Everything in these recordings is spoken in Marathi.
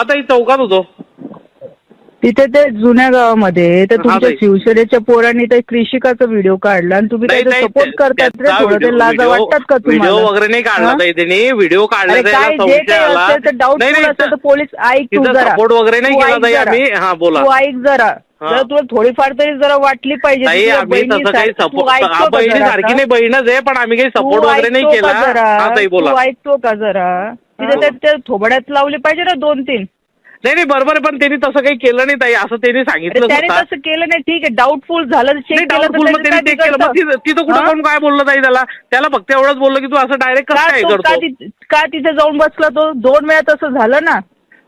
आता ही चौकात होतो तिथे ते जुन्या गावामध्ये तर तुमच्या ताई. शिवसेनेच्या पोरांनी ते कृषिकाचा व्हिडिओ काढला आणि तुम्ही नाही, त्याचा नाही, सपोर्ट करतात रे त्याचा थोडं ते लाजा वाटतात का व्हिडिओ तुम्हाला वगैरे नाही काढला हा? ताई त्यांनी व्हिडिओ काढला अरे तर काय याला जे संशय काही आला असेल तर नाही डाऊटफुल नाही असेल तर पोलीस ऐक तू तिथं जरा सपोर्ट वगैरे नाही तू केला ऐक ताई जरा. आम्ही हा बोला तू ऐक जरा हा. जरा तुला थोडीफार तरी जरा वाटली पाहिजे ताई तुझ्या आम्ही तसं काही बहिणीसारखी. तू सपोर्ट ऐकतो का बहिणी जरा सारखी आता? नाही बहीणच आहे पण आम्ही काही तू सपोर्ट वगैरे नाही ऐकतो केला का जरा? हा ताई बोला तू ऐकतो का जरा तिथे त्या- त्या थोबड्यात लावली पाहिजे ना दोन तीन. नाही नाही बरोबर आहे पण त्यांनी तसं काही केलं नाही ताई. असं त्यांनी सांगितलं त्याने स्वतः. तसं केलं नाही. ठीक आहे डाऊटफुल झालं चेक नाही केलं तर doubtful मग त्याचं त्यांनी काय check केलं. मग बिघडतं? तिथं तिथं कुठं हा? कोण काय बोललं ताई त्याला? त्याला फक्त एवढंच बोललं की तू असं डायरेक्ट कसं का काय तो- का करतो? ति- का तिथे जाऊन बसला तो? दोन वेळा तसं झालं ना.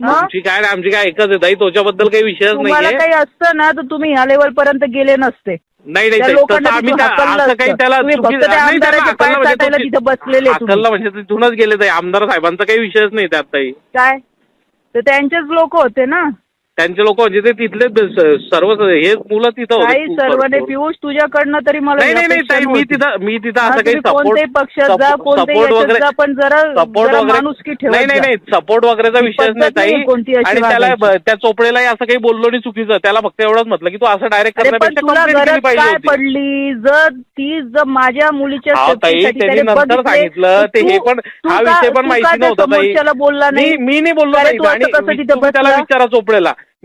मग? आमची काय नाही, आमची काय एकच आहे. ताई त्याच्याबद्दल काही विषयच तुम्हाला नाहीये. काही असतं ना तर तुम्ही ह्या लेवल पर्यंत गेले नसते. नाही नाही त्या ताई, लोकांना तसं आम्ही तिथून त्या- हाकललं असं काही असतं. त्याला तुम्ही त्या नाही, त्याला पाय म्हणजे चाटायला तिथं बसलेले तुम्ही. हाकललं म्हणजे तिथूनच गेले ताई आमदार साहेबांचा काही विषयच नाही त्यात ताई. काय? तर त्यांचेच लोक होते ना. त्यांचे लोक म्हणजे ते तिथले ब- सर्व हे मुलं तिथं होते काही खूप सर्वांनी भरपूर. पियुष तुझ्याकडनं तरी मला नाही नाही नाही ताई मी. तिथं मी तिथं असं काही कोणत्याही पक्षात जा कोणत्याही सपोर्ट याच्यात वगैरे पण जरा सपोर्ट जरा वगैरे ठेवत नाही नाही जा. नाही सपोर्ट वगैरेचा विषयच पद्धत नाही ताई नाहीये कोणती अशी आणि त्याला वागायची. त्या चोपडेलाही असं काही बोललो नाही चुकीचं त्याला फक्त एवढंच म्हटलं की तू असं डायरेक्ट अरे पण करण्यापेक्षा तुला complaint केली गरज पाहिजे काय होती पडली जर ती जर माझ्या मुलीच्या ताई त्यांनी त्याने नंतर बघितले, सांगितलं ते हे तू- पण तू हा का- विषय पण तू माहिती त्या नव्हता ताई समोरच्याला बोलला नाही मी नाही बोललो अरे असं आणि कसं मी- तिथं तुम्ही त्याला बसला? विचारा चोपडेला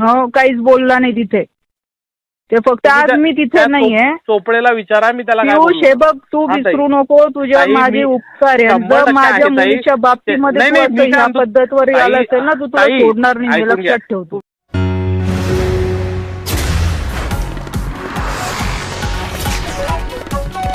हो काहीच बोलला नाही तिथे ते फक्त आज मी तिथे नाहीये चोपडेला विचारा मी त्याला तू हा, ताई. विसरू नको तुझ्या माझे उपकार जर माझ्या. मुलीच्या बाबतीमध्ये तू पद्धतवर आला असेल ना तू तुला सोडणार नाही. लक्षात ठेव तू